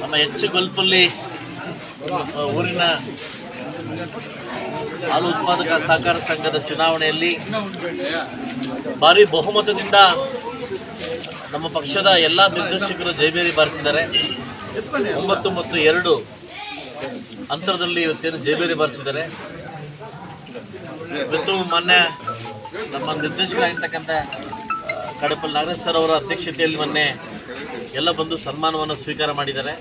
ನಮ್ಮ ಹೆಚ್ಚು ಗಲ್ಪಲ್ಲಿ ಊರಿನ ಹಾಲು ಉತ್ಪಾದಕ ಸಹಕಾರ ಸಂಘದ ಚುನಾವಣೆಯಲ್ಲಿ ಭಾರಿ ಬಹುಮತದಿಂದ ನಮ್ಮ ಪಕ್ಷದ ಎಲ್ಲ ನಿರ್ದೇಶಕರು ಜೈಬೇರಿ ಬಾರಿಸಿದ್ದಾರೆ. ಒಂಬತ್ತು ಮತ್ತು ಎರಡು ಅಂತರದಲ್ಲಿ ಇವತ್ತೇನು ಜೈಬೇರಿ ಬಾರಿಸಿದ್ದಾರೆ. ಇವತ್ತು ಮೊನ್ನೆ ನಮ್ಮ ನಿರ್ದೇಶಕರಾಗಿರ್ತಕ್ಕಂಥ ಕಡಪಲ್ಲಿ ಕಡಪಲ್ ನಾಗರಾಜ್ ಸರ್ ಅವರ ಅಧ್ಯಕ್ಷತೆಯಲ್ಲಿ ಮೊನ್ನೆ ಎಲ್ಲ ಬಂದು ಸನ್ಮಾನವನ್ನು ಸ್ವೀಕಾರ ಮಾಡಿದ್ದಾರೆ.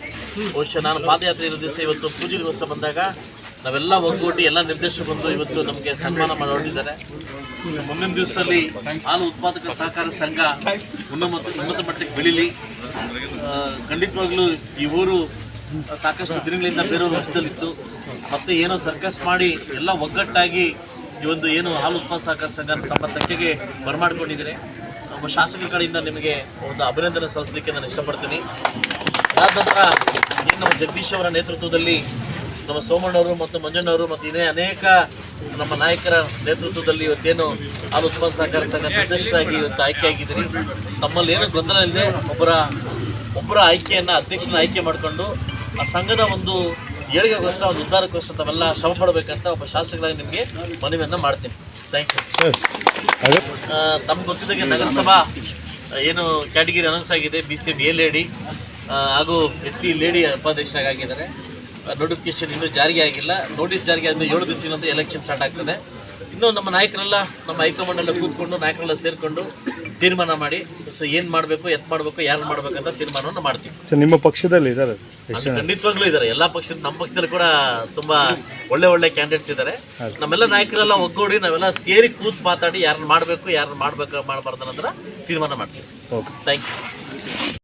ಬಹುಶಃ ನಾನು ಪಾದಯಾತ್ರೆ ಇರೋ ದಿವಸ ಇವತ್ತು ಪೂಜೆಗೋಸ್ಕರ ಬಂದಾಗ ನಾವೆಲ್ಲ ಒಗ್ಗೂಡಿ ಎಲ್ಲ ನಿರ್ದೇಶಕರು ಬಂದು ಇವತ್ತು ನಮಗೆ ಸನ್ಮಾನ ಮಾಡಿ ಹೊರಟಿದ್ದಾರೆ. ಮುಂದಿನ ದಿವಸದಲ್ಲಿ ಹಾಲು ಉತ್ಪಾದಕ ಸಹಕಾರ ಸಂಘ ಉನ್ನತ ಉನ್ನತ ಮಟ್ಟಕ್ಕೆ ಬೆಳೀಲಿ. ಖಂಡಿತವಾಗ್ಲೂ ಈ ಊರು ಸಾಕಷ್ಟು ದಿನಗಳಿಂದ ಬೇರೆಯವ್ರ ವಶದಲ್ಲಿತ್ತು ಮತ್ತೆ ಏನೋ ಸರ್ಕಸ್ ಮಾಡಿ ಎಲ್ಲ ಒಗ್ಗಟ್ಟಾಗಿ ಈ ಒಂದು ಏನು ಹಾಲು ಉತ್ಪಾದಕ ಸಹಕಾರ ಸಂಘ ತಮ್ಮ ತಕ್ಕೆಗೆ ಬರಮಾಡ್ಕೊಂಡಿದ್ದೀರಿ ಒಬ್ಬ ಶಾಸಕರ ಕಡೆಯಿಂದ ನಿಮಗೆ ಒಂದು ಅಭಿನಂದನೆ ಸಲ್ಲಿಸಲಿಕ್ಕೆ ನಾನು ಇಷ್ಟಪಡ್ತೀನಿ. ಅದಾದ ನಂತರ ನಮ್ಮ ಜಗದೀಶ್ ಅವರ ನೇತೃತ್ವದಲ್ಲಿ ನಮ್ಮ ಸೋಮಣ್ಣವರು ಮತ್ತು ಮಂಜಣ್ಣವರು ಮತ್ತು ಇನ್ನೇ ಅನೇಕ ನಮ್ಮ ನಾಯಕರ ನೇತೃತ್ವದಲ್ಲಿ ಇವತ್ತೇನು ಹಾಲು ಉತ್ಪನ್ನ ಸಹಕಾರ ಸಂಘ ಅಧ್ಯಕ್ಷರಾಗಿ ಇವತ್ತು ಆಯ್ಕೆಯಾಗಿದ್ದೀನಿ ತಮ್ಮಲ್ಲಿ ಏನು ಗೊಂದಲ ಇಲ್ಲದೆ ಒಬ್ಬರ ಒಬ್ಬರ ಆಯ್ಕೆಯನ್ನು ಅಧ್ಯಕ್ಷನ ಆಯ್ಕೆ ಮಾಡಿಕೊಂಡು ಆ ಸಂಘದ ಒಂದು ಏಳಿಗೆಗೋಸ್ಕರ, ಒಂದು ಉದ್ಧಾರಕ್ಕೋಸ್ಕರ ತಾವೆಲ್ಲ ಶ್ರಮ ಪಡಬೇಕಂತ ಒಬ್ಬ ಶಾಸಕರಾಗಿ ನಿಮಗೆ ಮನವಿಯನ್ನು ಮಾಡ್ತೀನಿ. ಥ್ಯಾಂಕ್ ಯು ತಮ್ಗೆ ಗೊತ್ತಿದ್ದಾಗೆ ನಗರಸಭಾ ಏನು ಕ್ಯಾಟಗಿರಿ ಅನೌನ್ಸ್ ಆಗಿದೆ B C M A lady ಹಾಗೂ ಎಸ್ ಸಿ ಲೇಡಿ ಉಪಾಧ್ಯಕ್ಷರಾಗಿದ್ದಾರೆ ನೋಟಿಫಿಕೇಶನ್ ಇನ್ನೂ ಜಾರಿಗೆ ಆಗಿಲ್ಲ. ನೋಟಿಸ್ ಜಾರಿಗೆ ಆದಮೇಲೆ ಏಳು ದಿವಸಗಳಂತ ಎಲೆಕ್ಷನ್ ಸ್ಟಾರ್ಟ್ ಆಗ್ತದೆ. ಇನ್ನೂ ನಮ್ಮ ನಾಯಕರೆಲ್ಲ ನಮ್ಮ ಹೈಕಮಾಂಡ್ ಎಲ್ಲ ಕೂತ್ಕೊಂಡು ನಾಯಕರೆಲ್ಲ ಸೇರಿಕೊಂಡು ತೀರ್ಮಾನ ಮಾಡಿ ಸೊ ಏನು ಮಾಡಬೇಕು ಎತ್ ಮಾಡಬೇಕು ಯಾರು ಮಾಡಬೇಕಂತ ತೀರ್ಮಾನವನ್ನು ಮಾಡ್ತೀವಿ. ಸರ್ ನಿಮ್ಮ ಪಕ್ಷದಲ್ಲಿ ಇದ್ದಾರೆ ಖಂಡಿತವಾಗ್ಲೂ ಇದ್ದಾರೆ ಎಲ್ಲ ಪಕ್ಷದ ನಮ್ಮ ಪಕ್ಷದಲ್ಲಿ ಕೂಡ ತುಂಬಾ ಒಳ್ಳೆ ಒಳ್ಳೆ ಕ್ಯಾಂಡಿಡೇಟ್ಸ್ ಇದ್ದಾರೆ ನಮ್ಮೆಲ್ಲ ನಾಯಕರೆಲ್ಲ ಒಗ್ಗೂಡಿ ನಾವೆಲ್ಲ ಸೇರಿ ಕೂತ್ ಮಾತಾಡಿ ಯಾರನ್ನ ಮಾಡಬೇಕು ಯಾರನ್ನ ಮಾಡಬೇಕು ಮಾಡಬಾರ್ದು ಅನ್ನೋದನ್ನ ತೀರ್ಮಾನ ಮಾಡ್ತೀವಿ. Okay thank you